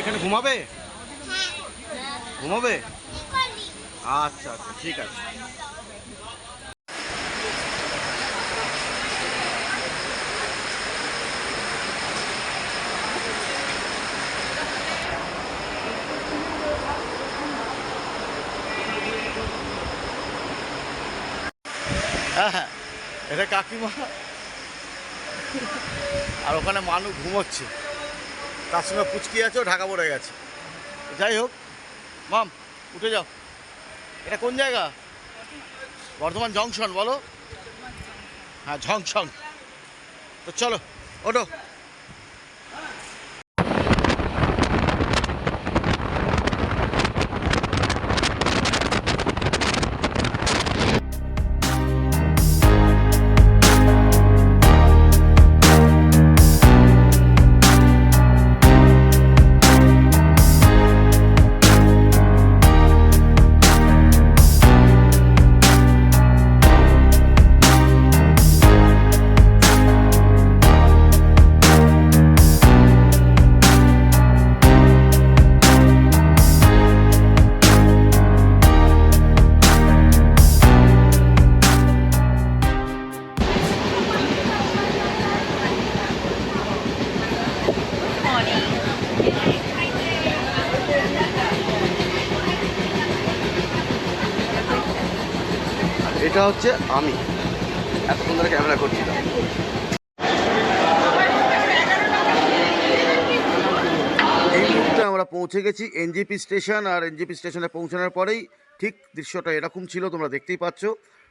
এখানে ঘুমাবে? ঘুমাবে? আচ্ছা আচ্ছা ঠিক আছে। হ্যাঁ এটা কাকিমা। আর ওখানে মানুষ ঘুমোচ্ছে। তার সঙ্গে পুচকি আছে, ও ঢাকা পড়ে গেছে। যাই হোক, মাম, উঠে যাও। এটা কোন জায়গা? বর্ধমান জংশন, বলো। হ্যাঁ জংশন তো চলো, ওঠো। হচ্ছে আমি। এতক্ষণ ধরে ক্যামেরা করছিলাম এই মুহূর্তে আমরা পৌঁছে গেছি এনজিপি স্টেশন, আর এনজিপি স্টেশনে পৌঁছানোর পরেই ঠিক দৃশ্যটা এরকম ছিল, তোমরা দেখতেই পাচ্ছ।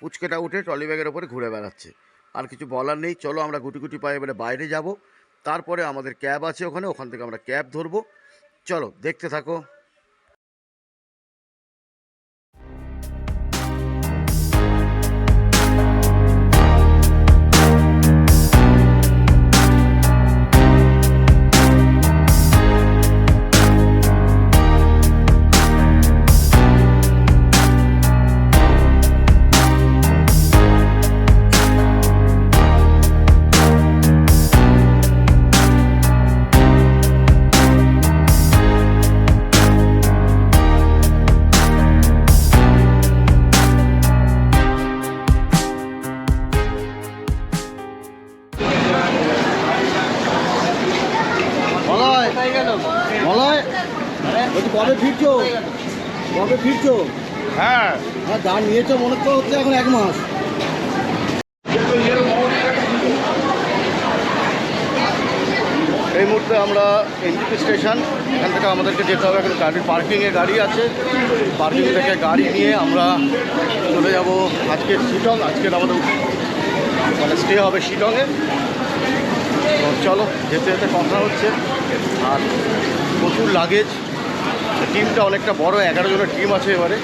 পুচকেটা উঠে ট্রলি ব্যাগের ওপরে ঘুরে বেড়াচ্ছে। আর কিছু বলার নেই, চলো আমরা গুটি গুটি পায়ে এবারে বাইরে যাব। তারপরে আমাদের ক্যাব আছে ওখানে, ওখান থেকে আমরা ক্যাব ধরবো। চলো, দেখতে থাকো। ফিরছো? কবে ফিরছো? হ্যাঁ। হ্যাঁ নিয়েছো মনে তো হচ্ছে এখন এক মাস। এই মুহূর্তে আমরা এনজিপি স্টেশন এখান থেকে আমাদেরকে যেতে হবে। এখন গাড়ির পার্কিংয়ে গাড়ি আছে। পার্কিং থেকে গাড়ি নিয়ে আমরা চলে যাব আজকে শিটং। আজকের আমাদের মানে স্টে হবে শিটংয়ে। চলো যেতে যেতে কথা হচ্ছে। আর প্রচুর লাগেজ টিমটা অনেকটা বড় এগারো জনের টিম আছে এবারে।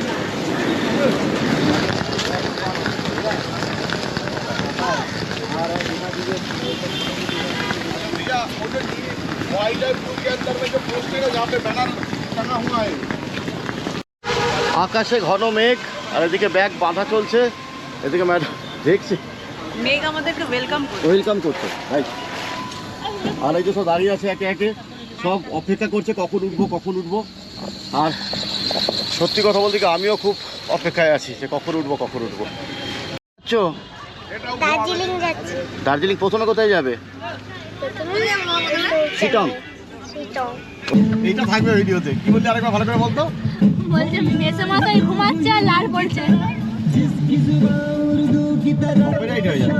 আকাশে ঘন মেঘ আর এদিকে ব্যাগ বাঁধা চলছে। এদিকে ম্যাডাম দেখছি। মেঘ আমাদেরকে ওয়েলকাম ওয়েলকাম করছে রাইট আর এই যে সব দাঁড়িয়ে আছে একে একে সব অপেক্ষা করছে কখন উঠবো কখন উঠবো। আর সত্যি কথা বলতে কি আমিও খুব অপেক্ষায় আছি যে কখন উঠবো কখন উঠবো। আচ্ছা দার্জিলিং যাচ্ছি। দার্জিলিং প্রথমে কোথায় যাবে? শিটং। এইটা থাকবে ভিডিওতে। কি বললি আরেকবার ভালো করে বলতো? বলছে মেসে মাথায় ঘুমাচ্ছে আর লাল পড়ছে। কপিরাইট হয়ে যাবে।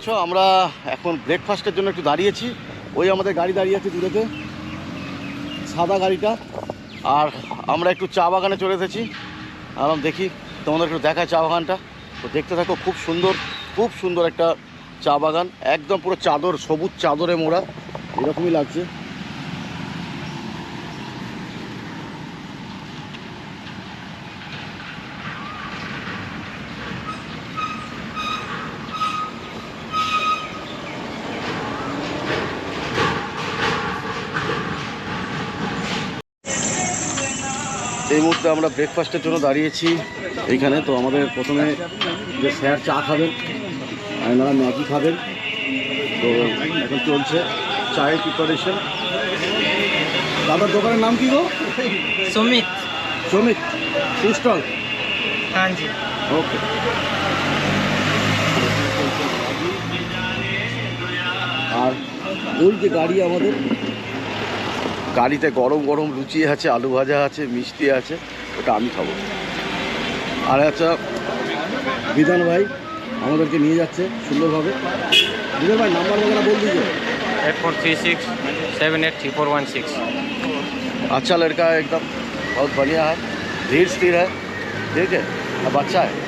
পাচ্ছ আমরা এখন ব্রেকফাস্টের জন্য একটু দাঁড়িয়েছি। ওই আমাদের গাড়ি দাঁড়িয়ে আছে দূরেতে, সাদা গাড়িটা। আর আমরা একটু চা বাগানে চলে এসেছি। আর দেখি, তোমাদের একটু দেখায় চা বাগানটা। তো দেখতে থাকো, খুব সুন্দর খুব সুন্দর একটা চা বাগান। একদম পুরো চাদর, সবুজ চাদরে মোড়া। এরকমই লাগছে। এই মুহূর্তে আমরা ব্রেকফাস্টের জন্য দাঁড়িয়েছি এইখানে তো আমাদের প্রথমে যে স্যার চা খাবেন এনারা ম্যাগি খাবেন। তো এখন চলছে চায়ের প্রিপারেশন দাদার দোকানের নাম কি গো? সমিত। সমিত। সুস্টল হ্যাঁ জি। ওকে আর ওই যে গাড়ি আমাদের গাড়িতে গরম গরম লুচি আছে আলু ভাজা আছে মিষ্টি আছে ওটা আমি খাবো আর আচ্ছা বিধান ভাই আমাদেরকে নিয়ে যাচ্ছে সুন্দরভাবে বিধান ভাই নাম্বার বগেরা বল দিজো eight four three six seven eight three four one six अच्छा लड़का है एकदम बहुत बढ़िया है धीर स्थिर है ठीक है अब अच्छा है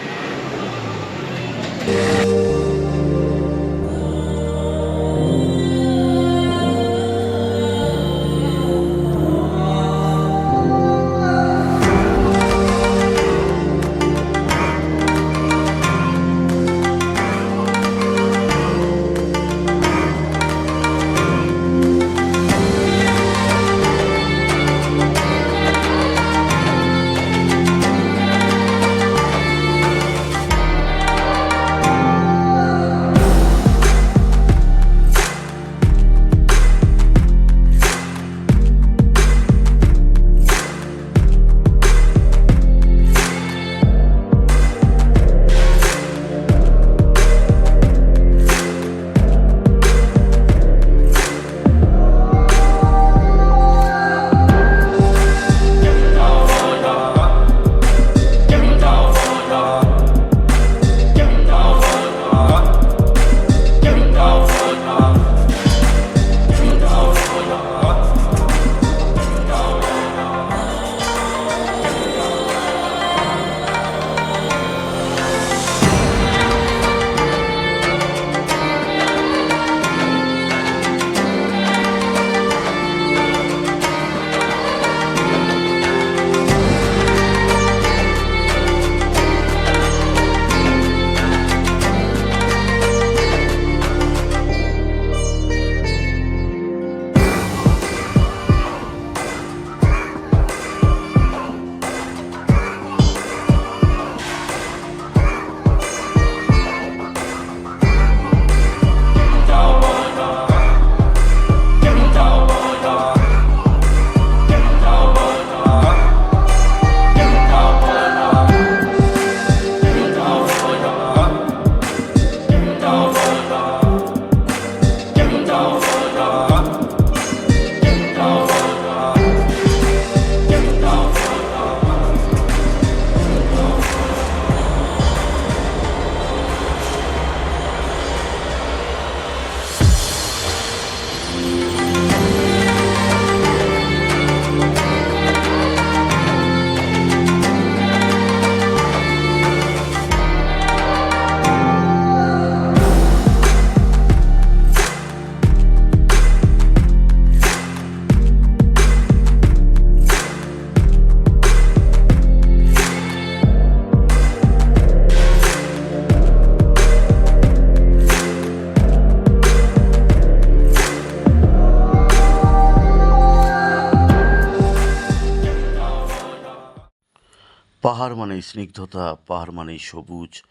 পাহাড় মানেই স্নিগ্ধতা, পাহাড় মানেই সবুজ,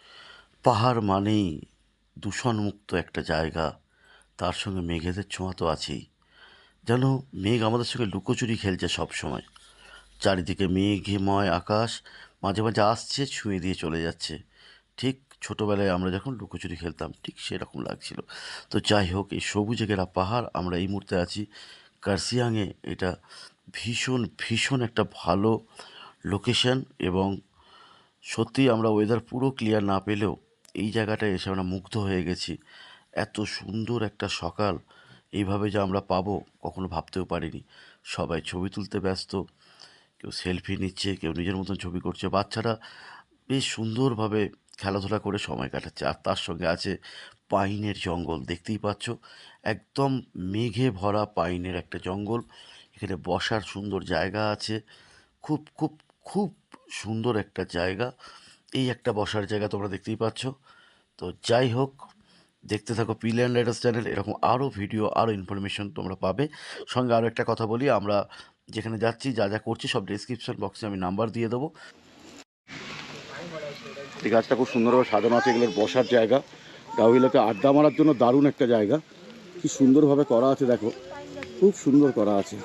পাহাড় মানেই দূষণমুক্ত একটা জায়গা। তার সঙ্গে মেঘেদের ছোঁয়া তো আছেই। যেন মেঘ আমাদের সঙ্গে লুকোচুরি খেলছে সব সময়। চারিদিকে মেঘময় আকাশ মাঝে মাঝে আসছে, ছুঁয়ে দিয়ে চলে যাচ্ছে। ঠিক ছোটোবেলায় আমরা যখন লুকোচুরি খেলতাম, ঠিক সেরকম লাগছিল। তো যাই হোক, এই সবুজে ঘেরা পাহাড়, আমরা এই মুহূর্তে আছি কার্সিয়াংয়ে এটা ভীষণ ভীষণ একটা ভালো লোকেশন এবং সত্যি আমরা ওয়েদার পুরো ক্লিয়ার না পেলেও এই জায়গাটায় এসে আমরা মুগ্ধ হয়ে গেছি। এত সুন্দর একটা সকাল, এইভাবে যে আমরা পাবো কখনো ভাবতেও পারিনি। সবাই ছবি তুলতে ব্যস্ত, কেউ সেলফি নিচ্ছে, কেউ নিজের মতন ছবি করছে। বাচ্চারা বেশ সুন্দরভাবে খেলাধুলা করে সময় কাটাচ্ছে। আর তার সঙ্গে আছে পাইনের জঙ্গল, দেখতেই পাচ্ছ? একদম মেঘে ভরা পাইনের একটা জঙ্গল। এখানে বসার সুন্দর জায়গা আছে। খুব খুব খুব সুন্দর একটা জায়গা। এই একটা বসার জায়গা তোমরা দেখতেই পাচ্ছ। তো যাই হোক, দেখতে থাকো পিল অ্যান্ড রাইডার্স চ্যানেল এরকম আরও ভিডিও আরও ইনফরমেশন তোমরা পাবে। সঙ্গে আরও একটা কথা বলি, আমরা যেখানে যাচ্ছি, যা যা করছি, সব ডিসক্রিপশন বক্সে আমি নাম্বার দিয়ে দেবো। এই গাছটা খুব সুন্দরভাবে সাজানো আছে, এগুলোর বসার জায়গা। গাউহিলাকে আড্ডা মারার জন্য দারুণ একটা জায়গা। কি সুন্দরভাবে করা আছে, দেখো। খুব সুন্দর করা আছে।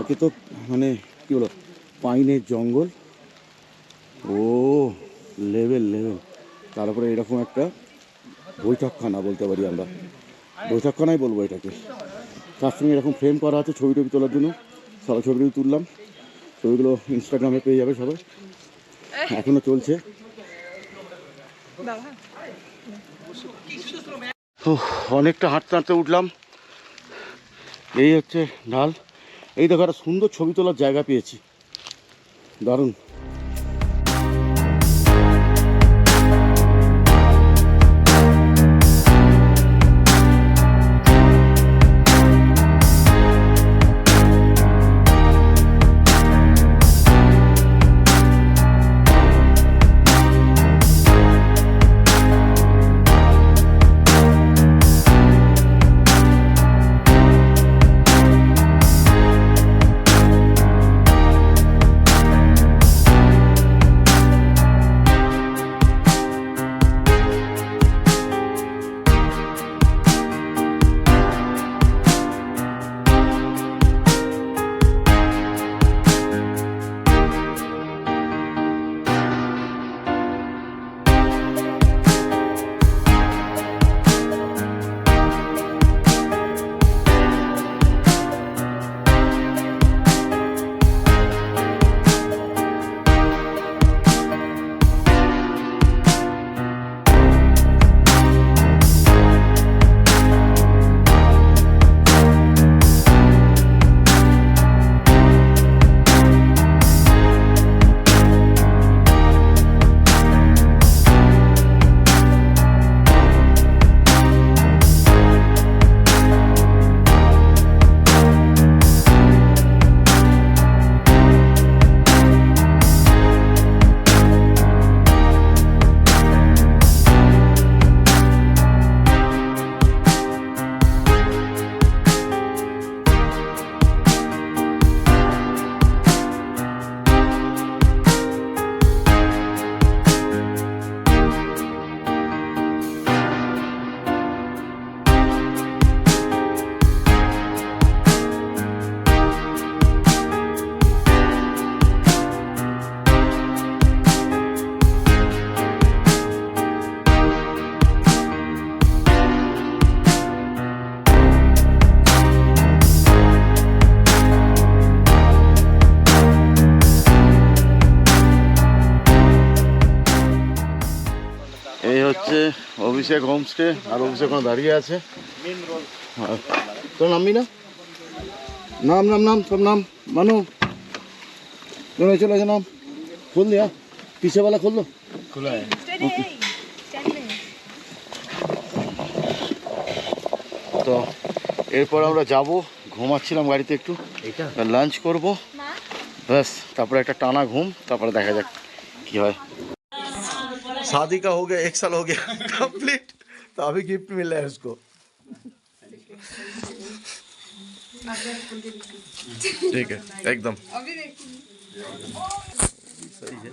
আগে তো মানে কী বলো, পাইনের জঙ্গল। ও লেভেল লেভেল তারপরে এরকম একটা বৈঠকখানা বলতে পারি আমরা। বৈঠকখানাই বলব এটাকে। তার সঙ্গে এরকম ফ্রেম করা আছে ছবি টবি তোলার জন্য। সবাই ছবি টবি তুললাম। ছবিগুলো ইনস্টাগ্রামে পেয়ে যাবে সবাই। এখনও চলছে। অনেকটা হাঁটতে হাঁটতে উঠলাম। এই হচ্ছে ঢাল। এই দেখো একটা সুন্দর ছবি তোলার জায়গা পেয়েছি। দারুণ। অভিষেক হোমস্টে আর অভিষেক ওখানে দাঁড়িয়ে আছে। হ্যাঁ। তোর নামবি না নাম নাম নাম সব নাম? মানু? চলে চলে আসে নাম? খুল দিয়া। পিছেবেলা খুললো? তো এরপর আমরা যাব ঘুমাচ্ছিলাম গাড়িতে একটু। লাঞ্চ করব। ব্যাস তারপরে একটা টানা ঘুম তারপরে দেখা যাক কি হয়। शादी का हो गया एक साल हो गया कंप्लीट तो अभी गिफ्ट मिला है उसको। ठीक है एकदम। सही है।